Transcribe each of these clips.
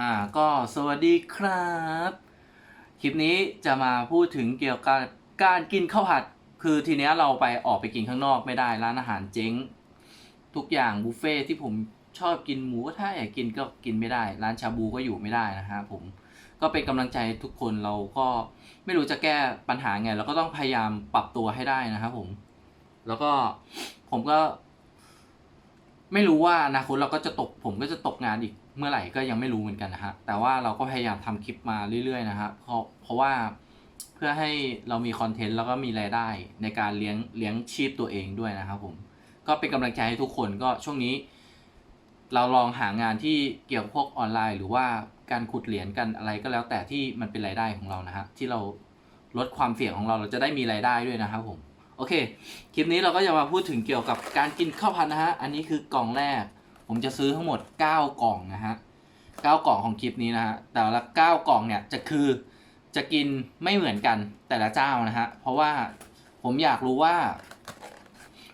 อ่าก็สวัสดีครับ คลิปนี้จะมาพูดถึงเกี่ยวกับการกินข้าวผัด คือทีเนี้ยเราไปออกไปกินข้างนอกไม่ได้ร้านอาหารเจ๊ง ทุกอย่างบุฟเฟ่ที่ผมชอบกินหมูถ้าอยากกินก็กินไม่ได้ ร้านชาบูก็อยู่ไม่ได้นะฮะผมก็เป็นกำลังใจทุกคนเราก็ไม่รู้จะแก้ปัญหาไงเราก็ต้องพยายามปรับตัวให้ได้นะครับผม แล้วก็ผมก็ ไม่รู้ว่าอนาคตเราก็จะตก ผมก็จะตกงานอีก เมื่อไหร่ก็ยังไม่รู้เหมือนกันนะฮะ แต่ว่าเราก็พยายามทำคลิปมาเรื่อยๆนะฮะเพราะเพราะว่าเพื่อให้เรามีคอนเทนต์แล้วก็มีรายได้ในการเลี้ยงเลี้ยงชีพตัวเองด้วยนะครับผม ก็เป็นกำลังใจให้ทุกคนก็ช่วงนี้ เราลองหางานที่เกี่ยวกับพวกออนไลน์ หรือว่าการขุดเหรียญกันอะไรก็แล้วแต่ที่มันเป็นรายได้ของเรานะฮะที่เราลดความเสี่ยงของเราเราจะได้มีรายได้ด้วยนะครับผม โอเค คลิปนี้เราก็จะมาพูดถึงเกี่ยวกับการกินข้าวผัดนะฮะ อันนี้คือกล่องแรก ผมจะซื้อทั้งหมด 9 กล่องนะฮะ 9 กล่องของคลิปนี้นะฮะ แต่ละ 9 กล่องเนี่ยจะคือจะกินไม่เหมือนกันแต่ละเจ้านะฮะ เพราะว่าผมอยากรู้ว่า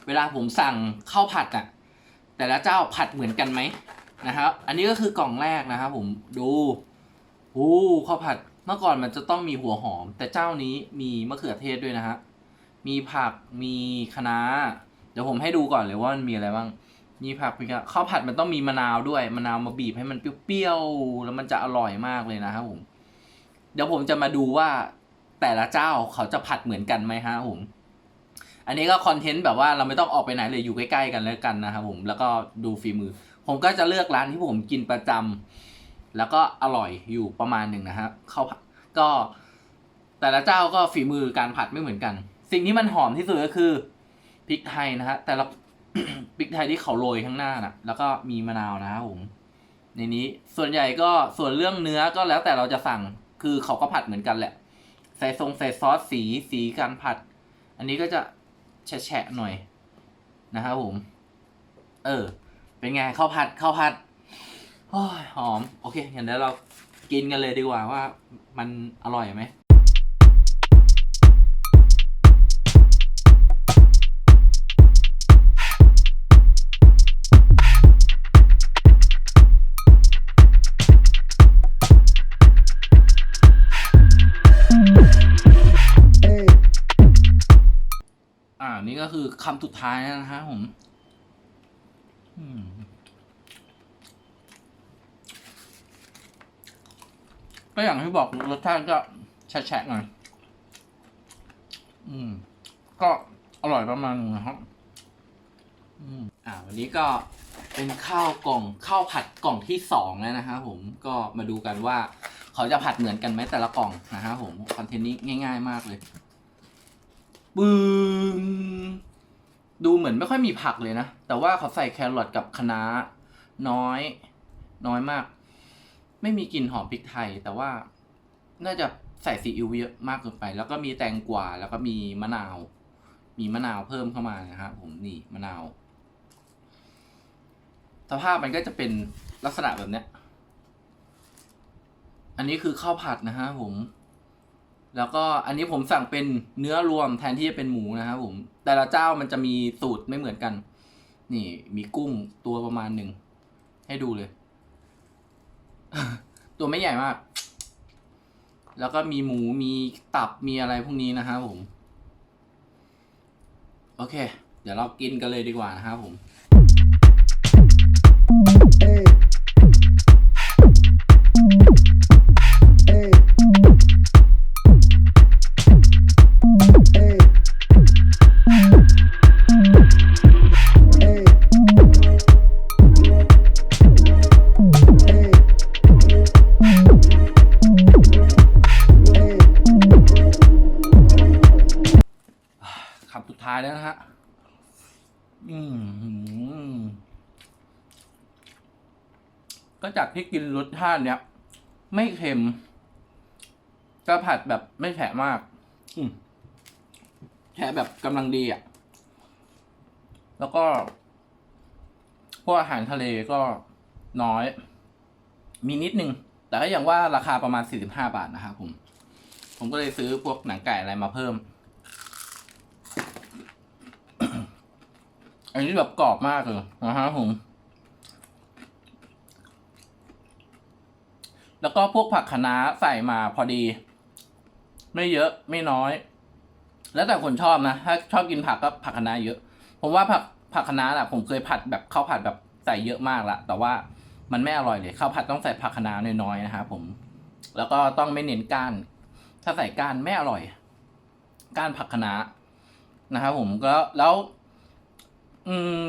เวลาผมสั่งข้าวผัดอะแต่ละเจ้าผัดเหมือนกันไหมนะครับ อันนี้ก็คือกล่องแรกนะครับผมดูโอ้ข้าวผัดเมื่อก่อนมันจะต้องมีหัวหอม แต่เจ้านี้มีมะเขือเทศด้วยนะฮะ มีผักมีคะน้า เดี๋ยวผมให้ดูก่อนเลยว่ามันมีอะไรบ้าง มีผักมีคะข้าวผัดมันต้องมีมะนาวด้วยมะนาวมาบีบให้มันเปรี้ยวๆแล้วมันจะอร่อยมากเลยนะครับผม เดี๋ยวผมจะมาดูว่าแต่ละเจ้าเขาจะผัดเหมือนกันไหมฮะผม อันนี้ก็คอนเทนต์แบบว่าเราไม่ต้องออกไปไหนเลยอยู่ใกล้ๆกันแล้วกันนะครับผมแล้วก็ดูฝีมือ ผมก็จะเลือกร้านที่ผมกินประจำแล้วก็อร่อยอยู่ประมาณหนึ่งนะฮะข้าวผัดก็แต่ละเจ้าก็ฝีมือการผัดไม่เหมือนกัน สิ่งที่มันหอมที่สุดก็คือพริกไทยนะฮะแต่ละ พริกไทยที่เขาโรยข้างหน้าน่ะแล้วก็มีมะนาวนะครับผมในนี้ส่วนใหญ่ก็ส่วนเรื่องเนื้อก็แล้วแต่เราจะสั่งคือเขาก็ผัดเหมือนกันแหละ ใส่ทรงใส่ซอสสีสีการผัด อันนี้ก็จะแฉะหน่อยนะครับผม เออ เป็นไงข้าวผัดข้าวผัดอหอม โอเคงั้นเดี๋ยวเรากินกันเลยดีกว่าว่ามันอร่อยไหม ก็คือคำสุดท้ายนะฮะผมอืมก็อย่างที่บอกรสชาติก็แฉะๆหน่อยอืม ก็อร่อยประมาณนึงนะครับ อืม อ่า วันนี้ก็เป็นข้าวกล่องข้าวผัดกล่องที่สองแล้วนะครับผมก็มาดูกันว่า เขาจะผัดเหมือนกันไหมแต่ละกล่องนะครับผมคอนเทนต์นี้ง่าย ๆ มากเลย ปึ้งดูเหมือนไม่ค่อยมีผักเลยนะ แต่ว่าเขาใส่แครอทกับคะน้าน้อย น้อยมาก ไม่มีกลิ่นหอมพริกไทย แต่ว่าน่าจะใส่ซีอิ๊วเยอะมากเกินไป แล้วก็มีแตงกวาแล้วก็มีมะนาว มีมะนาวเพิ่มเข้ามานะครับผมนี่มะนาว สภาพมันก็จะเป็นลักษณะแบบเนี้ย อันนี้คือข้าวผัดนะฮะผม แล้วก็อันนี้ผมสั่งเป็นเนื้อรวมแทนที่จะเป็นหมูนะครับผม แต่ละเจ้ามันจะมีสูตรไม่เหมือนกัน นี่มีกุ้งตัวประมาณหนึ่ง ให้ดูเลย ตัวไม่ใหญ่มาก แล้วก็มีหมูมีตับมีอะไรพวกนี้นะครับผม โอเค เดี๋ยวเรากินกันเลยดีกว่านะครับผม ที่กินรสชาติเนี้ยไม่เค็มก็ผัดแบบไม่แฉะมาก อืมแฉะแบบกำลังดีอะ แล้วก็ พวกอาหารทะเลก็น้อย มีนิดนึง แต่ก็อย่างว่าราคาประมาณ45บาทนะครับผม ผมก็เลยซื้อพวกหนังไก่อะไรมาเพิ่ม อันนี้แบบกรอบมากเลยนะฮะผม แล้วก็พวกผักคะน้าใส่มาพอดี ไม่เยอะไม่น้อย แล้วแต่คนชอบนะถ้าชอบกินผักก็ผักคะน้าเยอะผมว่าผักผักคะน้าอะผมเคยผัดแบบข้าวผัดแบบใส่เยอะมากละแต่ว่ามันไม่อร่อยเลยข้าวผัดต้องใส่ผักคะน้าน้อยๆนะครับผมแล้วก็ต้องไม่เน้นก้าน ถ้าใส่ก้านไม่อร่อย ก้านผักคะน้านะครับผมก็แล้ว อืม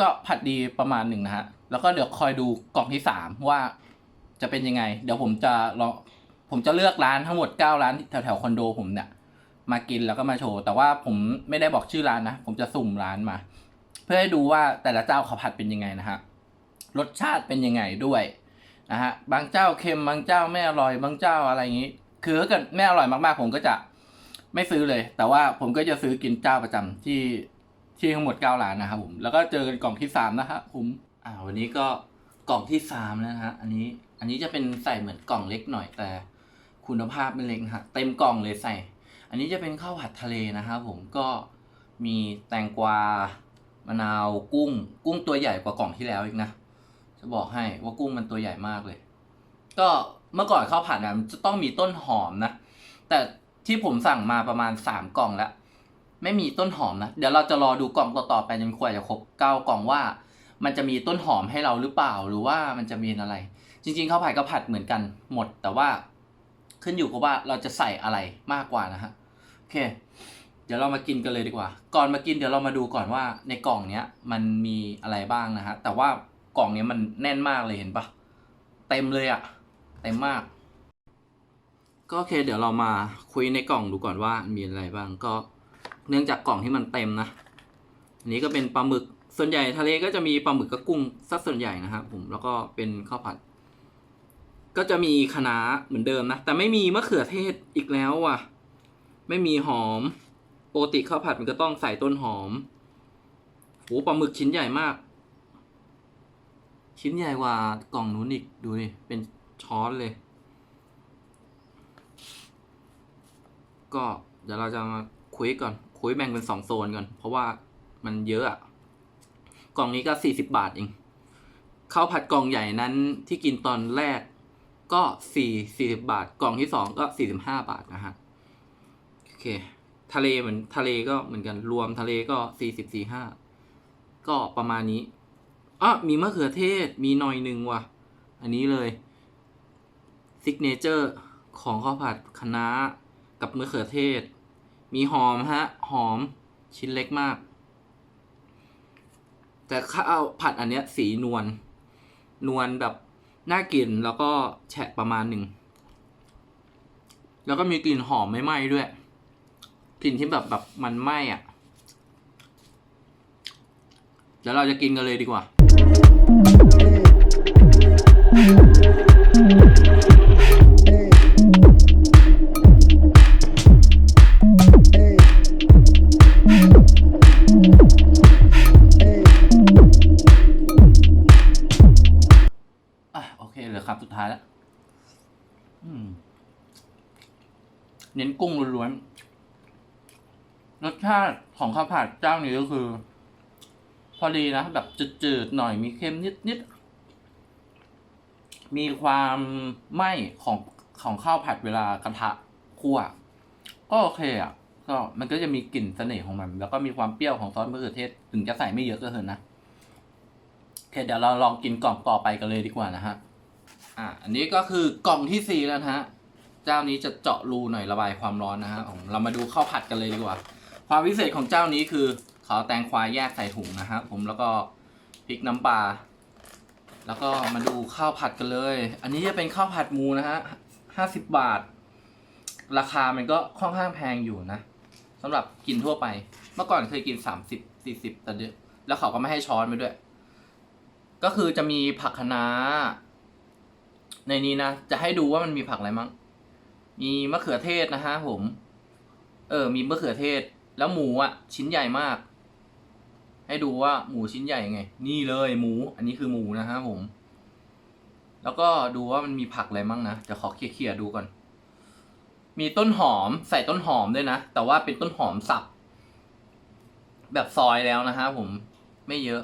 ก็ผัดดีประมาณหนึ่งนะฮะ แล้วก็เดี๋ยวคอยดูกล่องที่สามว่า จะเป็นยังไง เดี๋ยวผมจะลองผมจะเลือกร้านทั้งหมดเก้าร้านแถวแถวๆคอนโดผมเนี่ย มากินแล้วก็มาโชว์ แต่ว่าผมไม่ได้บอกชื่อร้านนะ ผมจะสุ่มร้านมา เพื่อให้ดูว่าแต่ละเจ้าเขาผัดเป็นยังไงนะฮะรสชาติเป็นยังไงด้วยนะฮะบางเจ้าเค็มบางเจ้าไม่อร่อยบางเจ้าอะไรอย่างนี้ คือถ้าเกิดไม่อร่อยมากๆ ผมก็จะไม่ซื้อเลย แต่ว่าผมก็จะซื้อกินเจ้าประจำที่ที่ทั้งหมดเก้าร้านนะครับผมแล้วก็เจอกันกล่องที่สามนะฮะผมอ่าวันนี้ก็กล่องที่สามแล้วนะฮะอันนี้ อันนี้จะเป็นใส่เหมือนกล่องเล็กหน่อยแต่คุณภาพไม่เล็กนะฮะเต็มกล่องเลยใส่ อันนี้จะเป็นข้าวผัดทะเลนะครับผมก็มีแตงกวามะนาวกุ้ง กุ้งตัวใหญ่กว่ากล่องที่แล้วอีกนะ จะบอกให้ว่ากุ้งมันตัวใหญ่มากเลย ก็เมื่อก่อนข้าวผัดเนี่ยมันจะต้องมีต้นหอมนะ แต่ที่ผมสั่งมาประมาณสามกล่องแล้ว ไม่มีต้นหอมนะ เดี๋ยวเราจะรอดูกล่องต่อๆไปจนกว่าจะครบเก้ากล่องว่า มันจะมีต้นหอมให้เราหรือเปล่าหรือว่ามันจะมีอะไร จริงๆข้าวผัดก็ผัดเหมือนกันหมด แต่ว่าขึ้นอยู่กับว่าเราจะใส่อะไรมากกว่านะฮะโอเค เดี๋ยวเรามากินกันเลยดีกว่า ก่อนมากินเดี๋ยวเรามาดูก่อนว่าในกล่องเนี้ยมันมีอะไรบ้างนะฮะแต่ว่ากล่องเนี้ยมันแน่นมากเลยเห็นปะเต็มเลยอะเต็มมาก ก็โอเค เดี๋ยวเรามาคุยในกล่องดูก่อนว่ามีอะไรบ้างก็เนื่องจากกล่องที่มันเต็มนะอันนี้ก็เป็นปลาหมึกส่วนใหญ่ทะเลก็จะมีปลาหมึกกับกุ้งสัดส่วนใหญ่นะครับผมแล้วก็เป็นข้าวผัด ก็จะมีคะน้าเหมือนเดิมนะ แต่ไม่มีมะเขือเทศอีกแล้วว่ะ ไม่มีหอมปกติข้าวผัดมันก็ต้องใส่ต้นหอมโหปลาหมึกชิ้นใหญ่มาก ชิ้นใหญ่กว่ากล่องนู้นอีกดูดิเป็นช้อนเลย ก็เดี๋ยวเราจะมาคุยก่อน คุยแบ่งเป็นสองโซนก่อน เพราะว่ามันเยอะอะกล่องนี้ก็สี่สิบบาทเองข้าวผัดกล่องใหญ่นั้นที่กินตอนแรก ก็สี่สี่สิบาท กล่องที่สองก็สี่สิบห้าบาทนะฮะโอเค ทะเลเหมือนทะเลก็เหมือนกันรวมทะเลก็สี่สิบสี่ห้าก็ประมาณนี้อะมีมะเขือเทศมีหน่อยหนึ่งว่ะ อันนี้เลยซิกเนเจอร์ของข้าวผัดคะน้ากับมะเขือเทศ มีหอมฮะ หอมชิ้นเล็กมาก แต่ข้าวผัดอันเนี้ยสีนวลนวลแบบ น่ากินแล้วก็แฉะประมาณหนึ่ง แล้วก็มีกลิ่นหอมไม่ไหม้ด้วย กลิ่นที่แบบแบบมันไหม้อะเดี๋ยวเราจะกินกันเลยดีกว่า เน้นกุ้งล้วนๆรสชาติของข้าวผัดเจ้านี้ก็คือ พอดีนะ แบบจืดๆหน่อยมีเค็มนิดๆมีความไหม้ของของข้าวผัดเวลากระทะคั่ว ก็โอเคอะก็มันก็จะมีกลิ่นเสน่ห์ของมัน แล้วก็มีความเปรี้ยวของซอสมะเขือเทศ ถึงจะใส่ไม่เยอะก็เถอะนะโอเคเดี๋ยวเราลองกินกล่องต่อไปกันเลยดีกว่านะฮะอะอันนี้ก็คือกล่องที่สี่แล้วนะฮะ เจ้านี้จะเจาะรูหน่อยระบายความร้อนนะฮะของเรามาดูข้าวผัดกันเลยดีกว่า ความพิเศษของเจ้านี้คือเขาเอาแตงควายแยกใส่ถุงนะฮะผมแล้วก็พริกน้ำปลาแล้วก็มาดูข้าวผัดกันเลย อันนี้จะเป็นข้าวผัดหมูนะฮะห้าสิบบาท ราคามันก็ค่อนข้างแพงอยู่นะสำหรับกินทั่วไป เมื่อก่อนเคยกินสามสิบสี่สิบแต่เดี๋ยวแล้วเขาก็ไม่ให้ช้อนไปด้วย ก็คือจะมีผักคะน้าในนี้นะ จะให้ดูว่ามันมีผักอะไรมั้ง มีมะเขือเทศนะฮะผม เออ มีมะเขือเทศ แล้วหมูอะ ชิ้นใหญ่มาก ให้ดูว่าหมูชิ้นใหญ่ไง นี่เลยหมู อันนี้คือหมูนะฮะผม แล้วก็ดูว่ามันมีผักอะไรมั่งนะเดี๋ยวขอเคลียร์ๆดูก่อน มีต้นหอมใส่ต้นหอมด้วยนะ แต่ว่าเป็นต้นหอมสับ แบบซอยแล้วนะฮะผม ไม่เยอะ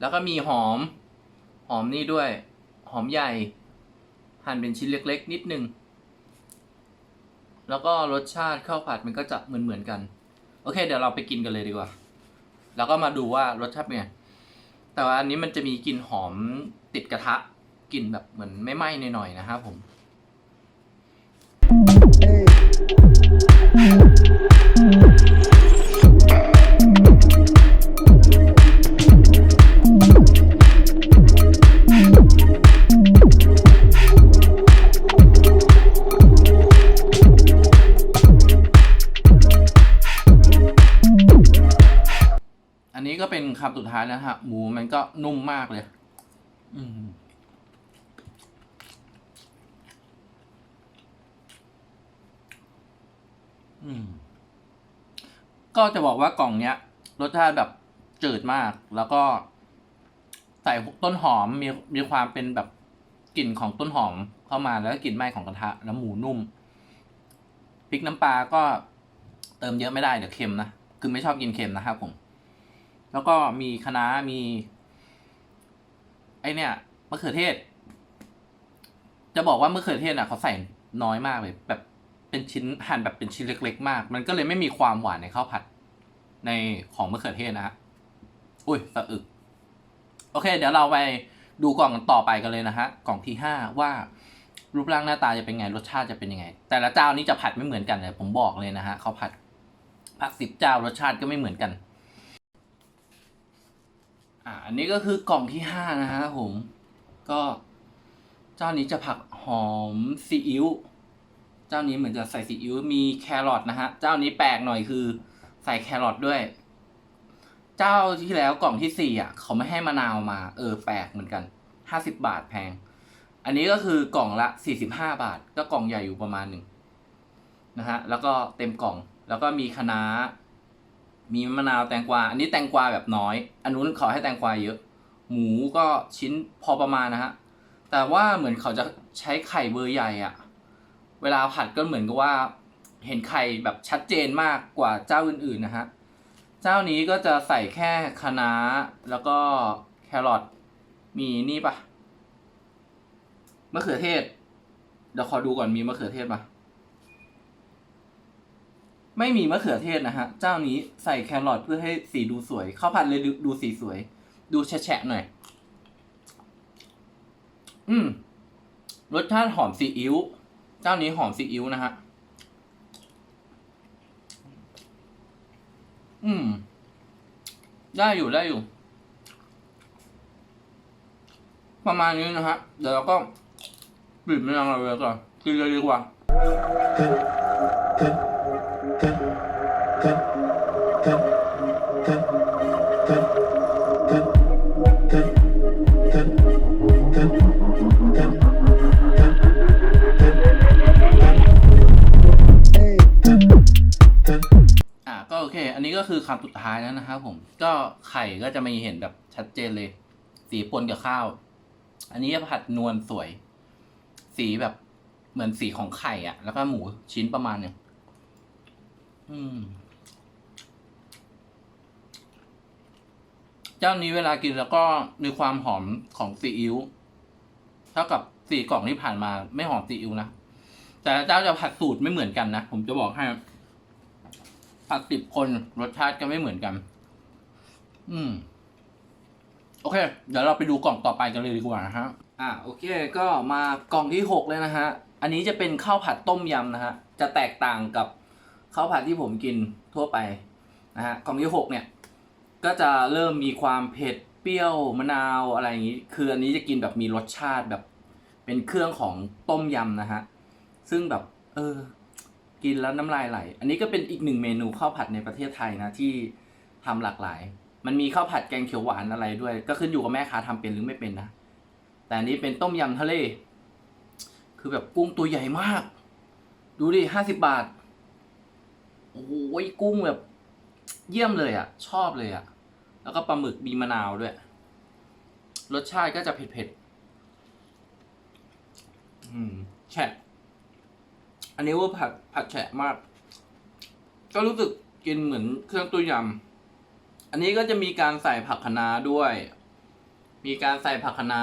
แล้วก็มีหอม หอมนี่ด้วย หอมใหญ่ หั่นเป็นชิ้นเล็ก ๆ นิดนึง แล้วก็รสชาติข้าวผัดมันก็จะเหมือนเหมือนๆกัน โอเค เดี๋ยวเราไปกินกันเลยดีกว่า แล้วก็มาดูว่ารสชาติเป็นไงแต่ว่าอันนี้มันจะมีกลิ่นหอมติดกระทะกลิ่นแบบเหมือนไม่ไหม้หน่อยๆนะครับผมอั คำสุดท้ายแล้วฮะ หมูมันก็นุ่มมากเลย อืมอืม ก็จะบอกว่ากล่องเนี้ย รสชาติแบบจืดมาก แล้วก็ ใส่ต้นหอมมีมีความเป็นแบบกลิ่นของต้นหอมเข้ามาแล้วก็กลิ่นไหม้ของกระทะแล้วหมูนุ่มพริกน้ำปลาก็เติมเยอะไม่ได้เดี๋ยวเค็มนะ คือไม่ชอบกินเค็มนะครับผม แล้วก็มีคะน้ามี ไอเนี่ยมะเขือเทศ จะบอกว่ามะเขือเทศอะเขาใส่น้อยมากเลย แบบเป็นชิ้นหั่นแบบเป็นชิ้นเล็ก ๆ มาก มันก็เลยไม่มีความหวานในข้าวผัด ในของมะเขือเทศนะฮะอุ้ยสะอึก โอเค เดี๋ยวเราไปดูกล่องต่อไปกันเลยนะฮะ กล่องที่ห้าว่ารูปร่างหน้าตาจะเป็นไง รสชาติจะเป็นยังไง แต่ละเจ้านี้จะผัดไม่เหมือนกันเลยผมบอกเลยนะฮะเขาผัดผัดสิบเจ้ารสชาติก็ไม่เหมือนกัน อ่าอันนี้ก็คือกล่องที่ห้านะฮะผม ก็เจ้านี้จะผักหอมซีอิ๊วเจ้านี้เหมือนจะใส่ซีอิ๊วมีแครอทนะฮะ เจ้านี้แปลกหน่อยคือใส่แครอทด้วย เจ้าที่แล้วกล่องที่สี่อะ เขาไม่ให้มะนาวมา เออแปลกเหมือนกันห้าสิบบาทแพง อันนี้ก็คือกล่องละสี่สิบห้าบาท ก็กล่องใหญ่อยู่ประมาณหนึ่งนะฮะ แล้วก็เต็มกล่อง แล้วก็มีคะน้า มีมะนาวแตงกวา อันนี้แตงกวาแบบน้อย อันนู้นเขาให้แตงกวาเยอะ หมูก็ชิ้นพอประมาณนะฮะ แต่ว่าเหมือนเขาจะใช้ไข่เบอร์ใหญ่อะเวลาผัดก็เหมือนกับว่าเห็นไข่แบบชัดเจนมากกว่าเจ้าอื่นๆนะฮะ เจ้านี้ก็จะใส่แค่คะน้าแล้วก็แครอท มีนี่ปะมะเขือเทศ เดี๋ยวขอดูก่อนมีมะเขือเทศปะ ไม่มีมะเขือเทศนะฮะ เจ้านี้ใส่แครอทเพื่อให้สีดูสวย ข้าวผัดเลยดูสีสวย ดูแฉะๆหน่อย อืม รสชาติหอมซีอิ๊ว เจ้านี้หอมซีอิ๊วนะฮะ อืม ได้อยู่ได้อยู่ ประมาณนี้นะฮะ เดี๋ยวเราก็ปิดไม่นานเลยก่อนกินเลยดีกว่า ก็โอเค อันนี้ก็คือคำสุดท้ายแล้วนะครับผม ก็ไข่ก็จะไม่เห็นแบบชัดเจนเลย สีปนกับข้าว อันนี้ผัดนวลสวย สีแบบเหมือนสีของไข่อะแล้วก็หมูชิ้นประมาณหนึงอืม เจ้านี้เวลากินแล้วก็มีความหอมของซีอิ๊วเท่ากับสี่กล่องที่ผ่านมาไม่หอมซีอิ๊วนะ แต่เจ้าจะผัดสูตรไม่เหมือนกันนะ ผมจะบอกให้ผัดสิบคนรสชาติก็ไม่เหมือนกัน อืม โอเค เดี๋ยวเราไปดูกล่องต่อไปกันเลยดีกว่านะฮะ อะโอเค ก็มากล่องที่หกเลยนะฮะ อันนี้จะเป็นข้าวผัดต้มยำนะฮะ จะแตกต่างกับข้าวผัดที่ผมกินทั่วไปนะฮะ กล่องที่หกเนี่ย ก็จะเริ่มมีความเผ็ดเปรี้ยวมะนาวอะไรอย่างนี้ คืออันนี้จะกินแบบมีรสชาติแบบ เป็นเครื่องของต้มยำนะฮะ ซึ่งแบบ เออ กินแล้วน้ำลายไหล อันนี้ก็เป็นอีกหนึ่งเมนูข้าวผัดในประเทศไทยนะที่ทำหลากหลาย มันมีข้าวผัดแกงเขียวหวานอะไรด้วย ก็ขึ้นอยู่กับแม่ค้าทำเป็นหรือไม่เป็นนะ แต่อันนี้เป็นต้มยำทะเล คือแบบกุ้งตัวใหญ่มาก ดูดิห้าสิบบาท โอ้ยกุ้งแบบ เยี่ยมเลยอะ ชอบเลยอะ แล้วก็ปลาหมึกมีมะนาวด้วย รสชาติก็จะเผ็ดๆอืมแฉะอันนี้ว่าผัดผัดแฉะมาก ก็รู้สึกกินเหมือนเครื่องตัวยำอันนี้ก็จะมีการใส่ผักคะน้าด้วย มีการใส่ผักคะน้า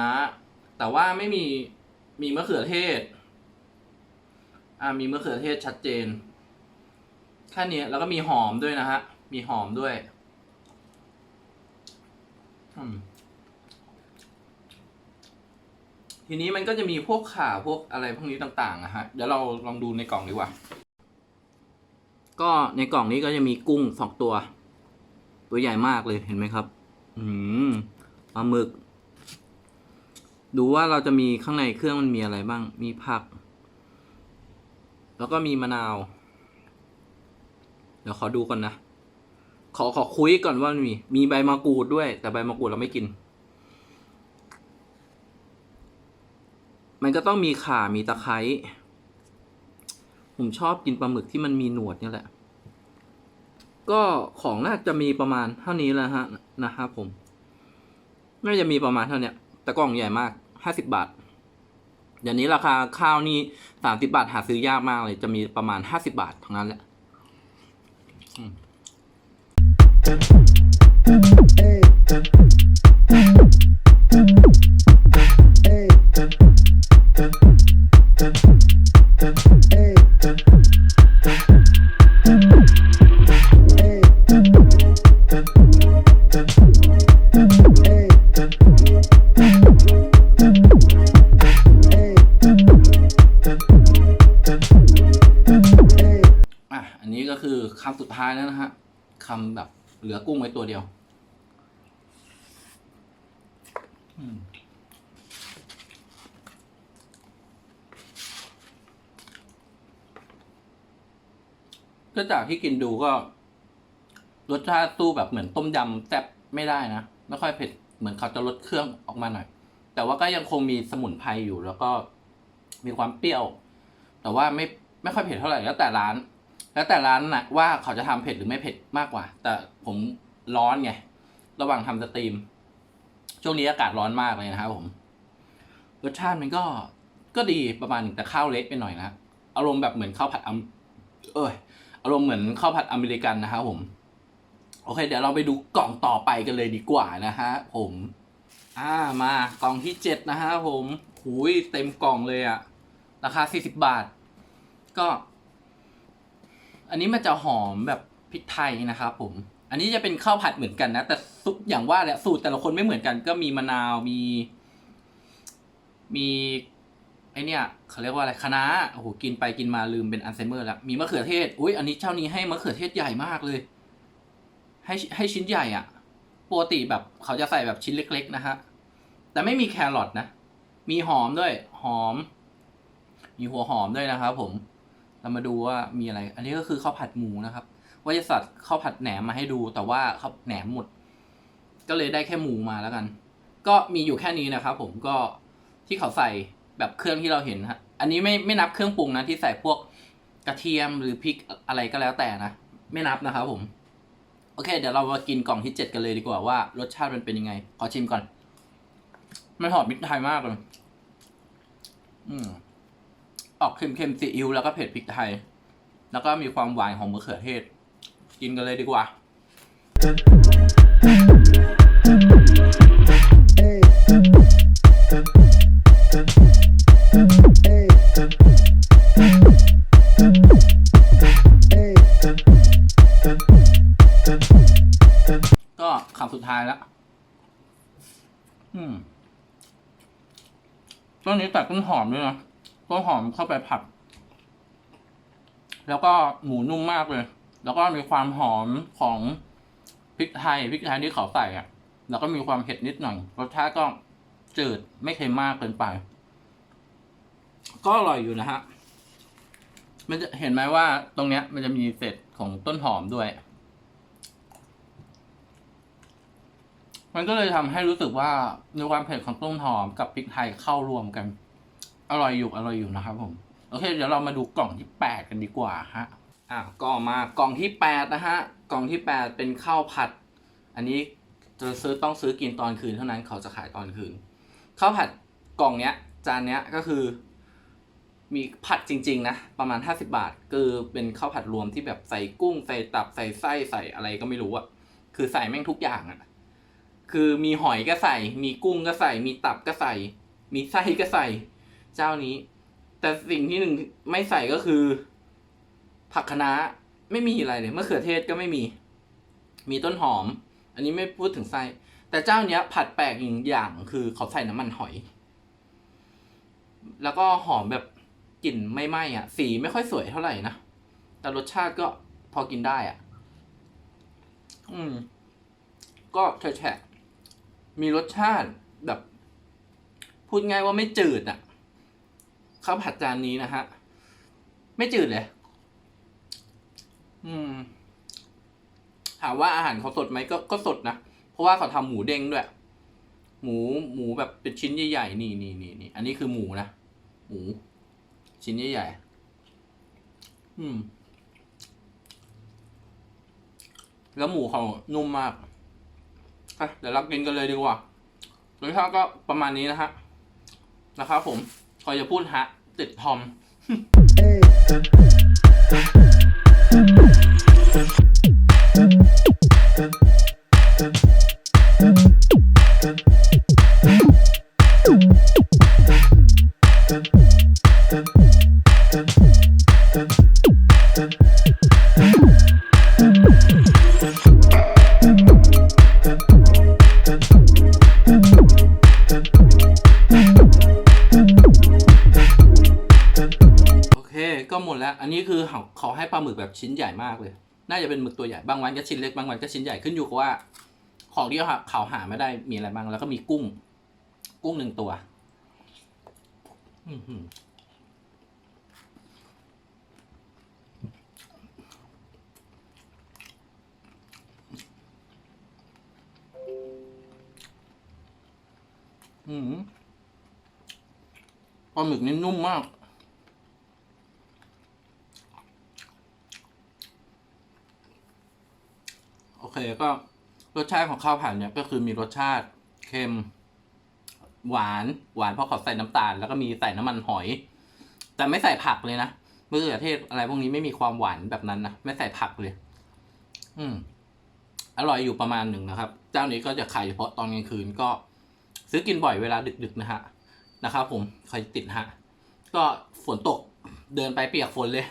แต่ว่าไม่มีมีมะเขือเทศ อ่ามีมะเขือเทศชัดเจนแค่นี้แล้วก็มีหอมด้วยนะฮะ มีหอมด้วย ทีนี้มันก็จะมีพวกข่าพวกอะไรพวกนี้ต่างๆนะฮะ เดี๋ยวเราลองดูในกล่องดีกว่า ก็ในกล่องนี้ก็จะมีกุ้งสองตัว ตัวใหญ่มากเลยเห็นไหมครับ อืมปลาหมึก ดูว่าเราจะมีข้างในเครื่องมันมีอะไรบ้าง มีผัก แล้วก็มีมะนาว เดี๋ยวขอดูก่อนนะ ขอขอคุยก่อนว่ามี มีใบมะกรูดด้วย แต่ใบมะกรูดเราไม่กิน มันก็ต้องมีข่ามีตะไคร้ผมชอบกินปลาหมึกที่มันมีหนวดเนี่ยแหละ ก็ของน่าจะมีประมาณเท่านี้แหละฮะนะครับผม น่าจะมีประมาณเท่านี้แต่กล่องใหญ่มากห้าสิบบาทเดี๋ยวนี้ราคาข้าวนี่สามสิบาทหาซื้อยากมากเลย จะมีประมาณห้าสิบาททั้งนั้นแหละอืม คือคำสุดท้ายแล้วนะฮะคำแบบ เหลือกุ้งไว้ตัวเดียวก็จากที่กินดูก็ รสชาติสู้แบบเหมือนต้มยำแซ่บไม่ได้นะ ไม่ค่อยเผ็ด เหมือนเขาจะลดเครื่องออกมาหน่อย แต่ว่าก็ยังคงมีสมุนไพรอยู่ แล้วก็มีความเปรี้ยว แต่ว่าไม่ไม่ค่อยเผ็ดเท่าไหร่แล้วแต่ร้าน แล้วแต่ร้านนะว่าเขาจะทำเผ็ดหรือไม่เผ็ดมากกว่า แต่ ผมร้อนไง ระหว่างทำสตรีม ช่วงนี้อากาศร้อนมากเลยนะครับผม รสชาติมันก็ก็ดีประมาณหนึ่งแต่ข้าวเละไปหน่อยนะอารมณ์แบบเหมือนข้าวผัดอเมเอยอารมณ์เหมือนข้าวผัดอเมริกันนะครับผม โอเค เดี๋ยวเราไปดูกล่องต่อไปกันเลยดีกว่านะฮะผมอ่ามากล่องที่เจ็ดนะฮะผมหุยเต็มกล่องเลยอะราคาสี่สิบบาท ก็ อันนี้มันจะหอมแบบพริกไทยนะครับผม อันนี้จะเป็นข้าวผัดเหมือนกันนะแต่ซุปอย่างว่าแหละสูตรแต่ละคนไม่เหมือนกัน ก็มีมะนาวมี มีไอเนี่ยเขาเรียกว่าอะไรคะน้าโอ้โหกินไปกินมาลืมเป็นอัลไซเมอร์แล้วมีมะเขือเทศอุ้ยอันนี้เจ้านี้ให้มะเขือเทศใหญ่มากเลย ให้ให้ชิ้นใหญ่อะ่ะปกติแบบเขาจะใส่แบบชิ้นเล็ก ๆ นะฮะแต่ไม่มีแครอทนะ มีหอมด้วย หอม มีหัวหอมด้วยนะครับผมเรามาดูว่ามีอะไร อันนี้ก็คือข้าวผัดหมูนะครับ ว่าจะสัตว์ข้าวผัดแหนมมาให้ดู แต่ว่าเขาแหนมหมด ก็เลยได้แค่หมูมาแล้วกัน ก็มีอยู่แค่นี้นะครับผมก็ที่เขาใส่แบบเครื่องที่เราเห็นฮะอันนี้ไม่ไม่นับเครื่องปรุงนะที่ใส่พวกกระเทียมหรือพริกอะไรก็แล้วแต่นะไม่นับนะครับผม โอเค เดี๋ยวเรามากินกล่องที่เจ็ดกันเลยดีกว่าว่ารสชาติมันเป็นยังไง ขอชิมก่อน มันหอมพริกไทยมากเลยอืมออกเค็มๆซีอิ๊วแล้วก็เผ็ดพริกไทย แล้วก็มีความหวานของมะเขือเทศ กินกันเลยดีกว่า ก็คำสุดท้ายแล้วต้นนี้ตัดต้นหอมด้วยนะต้นหอมเข้าไปผัด แล้วก็หมูนุ่มมากเลย แล้วก็มีความหอมของพริกไทยพริกไทยที่เขาใส่อะแล้วก็มีความเผ็ดนิดหน่อยรสชาติก็จืดไม่เค็มมากเกินไป ก็อร่อยอยู่นะฮะมันจะเห็นไหมว่าตรงเนี้ย มันจะมีเศษของต้นหอมด้วย มันก็เลยทำให้รู้สึกว่าในความเผ็ดของต้นหอมกับพริกไทยเข้ารวมกัน อร่อยอยู่อร่อยอยู่นะครับผม โอเค เดี๋ยวเรามาดูกล่องที่แปดกันดีกว่าฮะ อะก็มากล่องที่แปดนะฮะกล่องที่แปดเป็นข้าวผัด อันนี้จะซื้อต้องซื้อกินตอนคืนเท่านั้นเขาจะขายตอนคืนข้าวผัดกล่องเนี้ยจานเนี้ยก็คือ มีผัดจริง ๆ นะ ประมาณ 50 บาท คือเป็นข้าวผัดรวมที่แบบใส่กุ้งใส่ตับใส่ไส้ใส่อะไรก็ไม่รู้อะคือใส่แม่งทุกอย่างอะคือมีหอยก็ใส่ มีกุ้งก็ใส่ มีตับก็ใส่ มีไส้ก็ใส่ เจ้านี้ แต่สิ่งที่หนึ่งไม่ใส่ก็คือ ผักคะน้าไม่มีอะไรเลยมะเขือเทศก็ไม่มี มีต้นหอม อันนี้ไม่พูดถึงไส้แต่เจ้าเนี้ยผัดแปลกอย่างอย่างคือเขาใส่น้ำมันหอย แล้วก็หอมแบบกลิ่นไม่ไหม้อะ สีไม่ค่อยสวยเท่าไหร่นะ แต่รสชาติก็พอกินได้อะ อืม ก็แฉะมีรสชาติแบบ พูดง่ายว่าไม่จืดอะข้าวผัดจานนี้นะฮะ ไม่จืดเลย อืม ถามว่าอาหารเขาสดไหมก็ก็สดนะ เพราะว่าเขาทำหมูเด้งด้วย หมูหมูแบบเป็นชิ้นใหญ่ๆนี่นี่นี่นี่อันนี้คือหมูนะ หมู ชิ้นใหญ่ๆอืม แล้วหมูเขานุ่มมากอะเดี๋ยวเรากินกันเลยดีกว่ารสชาติก็ประมาณนี้นะฮะนะครับผมคอยจะพูดฮะติดทอมโชิ้นใหญ่มากเลย น่าจะเป็นหมึกตัวใหญ่บางวันก็ชิ้นเล็กบางวันก็ชิ้นใหญ่ขึ้นอยู่กับว่า ของที่เขาหาไม่ได้มีอะไรบ้างแล้วก็มีกุ้ง กุ้งหนึ่งตัวอือหืออืมปลาหมึกนี่นุ่มมาก โอเค ก็รสชาติของข้าวผัดเนี่ยก็คือมีรสชาติเค็ม หวานหวานเพราะเขาใส่น้ำตาล แล้วก็มีใส่น้ำมันหอย แต่ไม่ใส่ผักเลยนะมะเขือเทศอะไรพวกนี้ไม่มีความหวานแบบนั้นนะไม่ใส่ผักเลย อืมอร่อยอยู่ประมาณหนึ่งนะครับ เจ้านี้ก็จะขายเฉพาะตอนกลางคืนก็ ซื้อกินบ่อยเวลาดึกๆนะฮะนะครับผมใครติดฮะก็ฝนตกเดินไปเปียกฝนเลย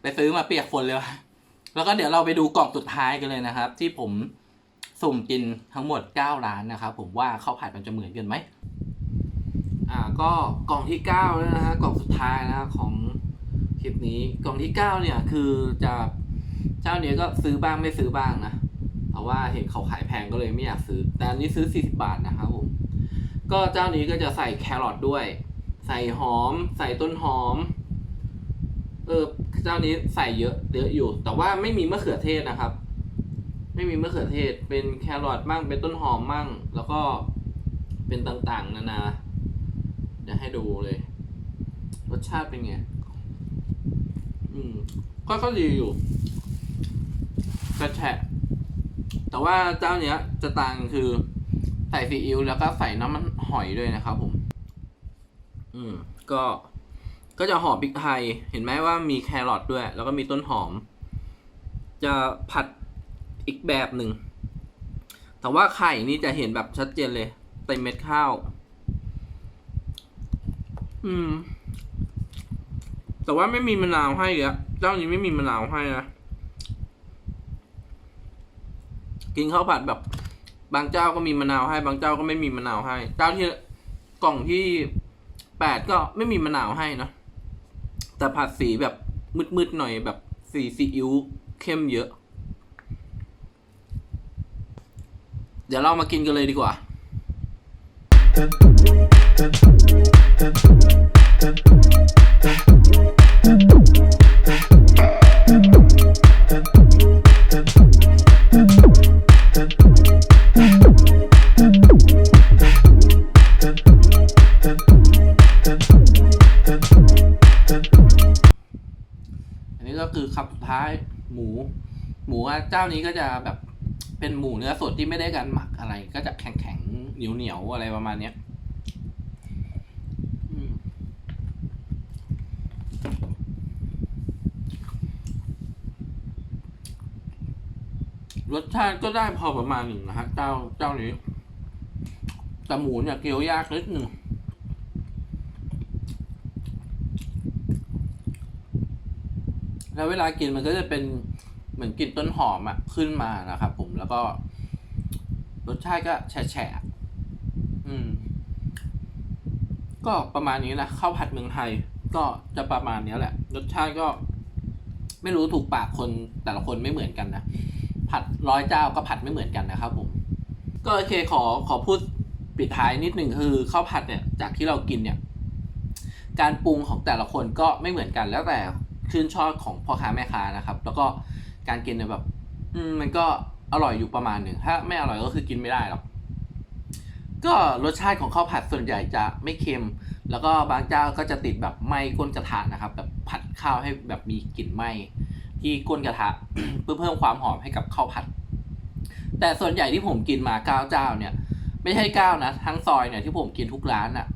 ไปซื้อมาเปียกฝนเลย แล้วก็เดี๋ยวเราไปดูกล่องสุดท้ายกันเลยนะครับ ที่ผมสุ่มกินทั้งหมด 9 ร้านนะครับ ผมว่าข้าวผัดมันจะเหมือนกันไหมอ่าก็กล่องที่9แล้วนะฮะกล่องสุดท้ายนะของคลิปนี้กล่องที่ 9 เนี่ยคือจะเจ้าเนี้ยก็ซื้อบ้างไม่ซื้อบ้างนะแต่ว่าเห็นเขาขายแพงก็เลยไม่อยากซื้อ แต่อันนี้ซื้อ 40 บาทนะครับผมก็เจ้านี้ก็จะใส่แครอทด้วย ใส่หอม ใส่ต้นหอมเออ เจ้านี้ใส่เยอะเยอะอยู่ แต่ว่าไม่มีมะเขือเทศนะครับ ไม่มีมะเขือเทศ เป็นแครอทมั่งเป็นต้นหอมมั่ง แล้วก็เป็นต่างๆ นานาเดี๋ยวให้ดูเลย รสชาติเป็นไง อืมก็ก็ดีอยู่กระแฉะแต่ว่าเจ้าเนี้ยจะต่างคือใส่ซีอิ๊วแล้วก็ใส่น้ำมันหอยด้วยนะครับผม อืม ก็ ก็จะหอมพริกไทย เห็นไหมว่ามีแครอทด้วย แล้วก็มีต้นหอม จะผัดอีกแบบหนึ่ง แต่ว่าไข่นี่จะเห็นแบบชัดเจนเลยเต็มเม็ดข้าว อืม แต่ว่าไม่มีมะนาวให้เลยเจ้านี้ไม่มีมะนาวให้นะ กินข้าวผัดแบบ บางเจ้าก็มีมะนาวให้ บางเจ้าก็ไม่มีมะนาวให้ เจ้าที่กล่องที่แปดก็ไม่มีมะนาวให้นะ แต่ผัดสีแบบมืดๆหน่อยแบบสีซีอิ๊วเข้มเยอะ เดี๋ยวเรามากินกันเลยดีกว่าอัน นี้ก็คือคำสุดท้ายหมู หมูเจ้านี้ก็จะแบบเป็นหมูเนื้อสดที่ไม่ได้การหมักอะไร ก็จะแข็งแข็งเหนียวเหนียวๆอะไรประมาณเนี้ยรสชาติก็ได้พอประมาณหนึ่งนะฮะเจ้าเจ้านี้แต่หมูเนี่ยเคี้ยวยากนิดหนึ่ง แล้วเวลากินมันก็จะเป็นเหมือนกลิ่นต้นหอมอะขึ้นมานะครับผมแล้วก็รสชาติก็แฉะอืม ก็ประมาณนี้นะข้าวผัดเมืองไทย ก็จะประมาณนี้แหละ รสชาติก็ ไม่รู้ถูกปากคนแต่ละคนไม่เหมือนกันนะผัดร้อยเจ้าก็ผัดไม่เหมือนกันนะครับผม ก็โอเคขอขอพูดปิดท้ายนิดหนึ่งคือข้าวผัดเนี่ย จากที่เรากินเนี่ย การปรุงของแต่ละคนก็ไม่เหมือนกันแล้วแต่ ชื่นชอบของพ่อค้าแม่ค้านะครับ แล้วก็การกินเนี่ยแบบมมันก็อร่อยอยู่ประมาณหนึ่งถ้าไม่อร่อยก็คือกินไม่ได้หรอกก็รสชาติของข้าวผัดส่วนใหญ่จะไม่เค็ม แล้วก็บางเจ้าก็จะติดแบบไหม้ก้นกระทะนะครับ แบบผัดข้าวให้แบบมีกลิ่นไหม้ที่ก้นกระทะเพื่อเพิ่มความหอมให้กับข้าวผัด แต่ส่วนใหญ่ที่ผมกินมาเก้าเจ้าเนี่ย ไม่ใช่เก้านะ ทั้งซอยเนี่ยที่ผมกินทุกร้านอะ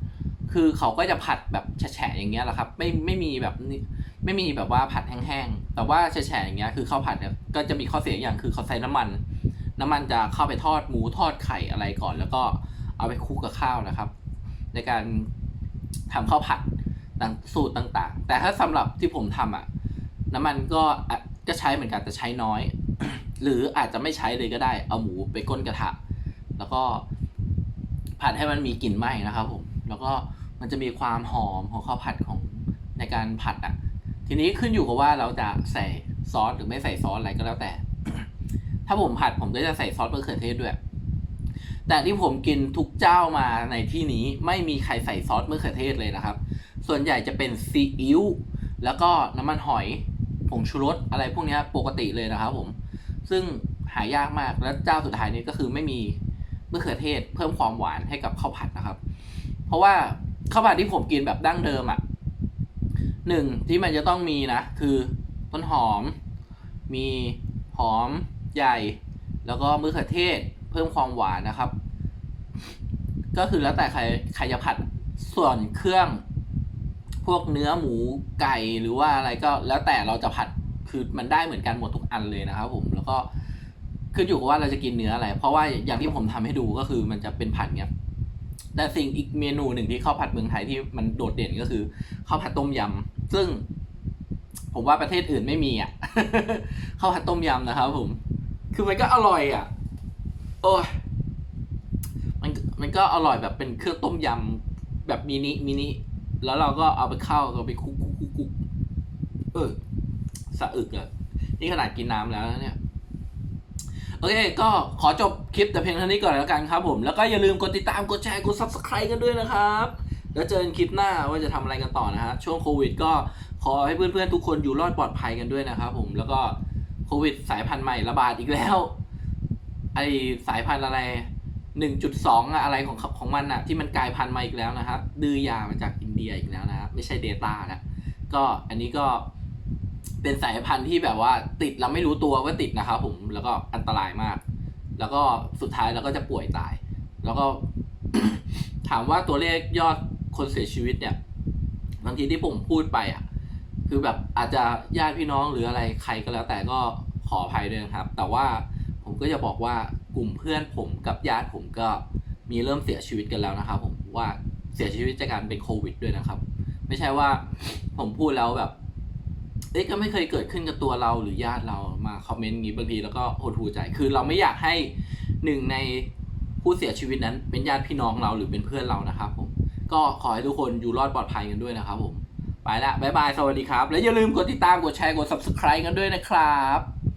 คือเขาก็จะผัดแบบแฉะอย่างเงี้ยแหละครับ ไม่ไม่มีแบบนี้ ไม่มีแบบว่าผัดแห้งๆ แต่ว่าแฉะๆอย่างเงี้ยคือข้าวผัดเนี่ยก็จะมีข้อเสียอย่างคือเขาใส่น้ำมัน น้ำมันจะเข้าไปทอดหมูทอดไข่อะไรก่อน แล้วก็เอาไปคลุกกับข้าวนะครับ ในการทำข้าวผัดต่างสูตรต่าง ๆ แต่ถ้าสำหรับที่ผมทำอะ น้ำมันก็อะก็ใช้เหมือนกันแต่ใช้น้อย หรืออาจจะไม่ใช้เลยก็ได้ เอาหมูไปก้นกระทะ แล้วก็ผัดให้มันมีกลิ่นไหม้นะครับ ผม แล้วก็มันจะมีความหอมของข้าวผัดของในการผัดอะ ทีนี้ขึ้นอยู่กับว่าเราจะใส่ซอสหรือไม่ใส่ซอสอะไรก็แล้วแต่ ถ้าผมผัดผมก็จะใส่ซอสมะเขือเทศด้วย แต่ที่ผมกินทุกเจ้ามาในที่นี้ไม่มีใครใส่ซอสมะเขือเทศเลยนะครับ ส่วนใหญ่จะเป็นซีอิ๊วแล้วก็น้ำมันหอยผงชูรสอะไรพวกนี้ปกติเลยนะครับผม ซึ่งหายากมากแล้วเจ้าสุดท้ายนี้ก็คือไม่มีมะเขือเทศเพิ่มความหวานให้กับข้าวผัดนะครับ เพราะว่าข้าวผัดที่ผมกินแบบดั้งเดิมอะ หนึ่งที่มันจะต้องมีนะ คือต้นหอม มีหอมใหญ่ แล้วก็มะเขือเทศเพิ่มความหวานนะครับ ก็คือแล้วแต่ใครใครจะผัดส่วนเครื่อง พวกเนื้อหมูไก่หรือว่าอะไรก็แล้วแต่เราจะผัดคือมันได้เหมือนกันหมดทุกอันเลยนะครับผมแล้วก็ขึ้นอยู่กับว่าเราจะกินเนื้ออะไร เพราะว่าอย่างที่ผมทำให้ดูก็คือมันจะเป็นผัดเนี้ย แต่สิ่งอีกเมนูหนึ่งที่ข้าวผัดเมืองไทยที่มันโดดเด่นก็คือข้าวผัดต้มยำซึ่ง ผมว่าประเทศอื่นไม่มีอะข้าวผัดต้มยำนะครับผม คือมันก็อร่อยอะ โอ้ยมันมันก็อร่อยแบบเป็นเครื่องต้มยำแบบมินิมินิแล้วเราก็เอาไปเข้าก็ไปคุกคุกคุกเออสะอึกอะนี่ขนาดกินน้ำแล้วเนี่ย โอเค ก็ขอจบคลิปแต่เพียงเท่านี้ก่อนแล้วกันครับผม แล้วก็อย่าลืมกดติดตาม กดแชร์ กด subscribe กันด้วยนะครับ แล้วเจอกันคลิปหน้าว่าจะทำอะไรกันต่อนะฮะ ช่วงโควิดก็ขอให้เพื่อนๆทุกคนอยู่รอดปลอดภัยกันด้วยนะครับผม แล้วก็โควิดสายพันธุ์ใหม่ระบาดอีกแล้ว ไอสายพันธุ์อะไรหนึ่งจุดสองอะไรของของมันอะที่มันกลายพันธุ์มาอีกแล้วนะครับดื้อยามาจากอินเดียอีกแล้วนะ ไม่ใช่เดต้านะ ก็อันนี้ก็ เป็นสายพันธุ์ที่แบบว่าติดเราไม่รู้ตัวว่าติดนะครับผมแล้วก็อันตรายมาก แล้วก็สุดท้ายเราก็จะป่วยตาย แล้วก็ ถามว่าตัวเลขยอดคนเสียชีวิตเนี่ยบางทีที่ผมพูดไปอะ คือแบบอาจจะญาติพี่น้องหรืออะไรใครก็แล้ว แต่ก็ขออภัยด้วยนะครับ แต่ว่าผมก็จะบอกว่ากลุ่มเพื่อนผมกับญาติผมก็มีเริ่มเสียชีวิตกันแล้วนะครับ ผมว่าเสียชีวิตจากการเป็นโควิดด้วยนะครับ ไม่ใช่ว่าผมพูดแล้วแบบ เอ๊ะก็ไม่เคยเกิดขึ้นกับตัวเราหรือญาติเรามาคอมเมนต์งี้บางทีแล้วก็หดหูใจ คือเราไม่อยากให้หนึ่งในผู้เสียชีวิตนั้น เป็นญาติพี่น้องเราหรือเป็นเพื่อนเรานะครับผมก็ขอให้ทุกคนอยู่รอดปลอดภัยกันด้วยนะครับผม ไปละบ๊ายบาย สวัสดีครับ และอย่าลืมกดติดตามกดแชร์กด subscribe กันด้วยนะครับ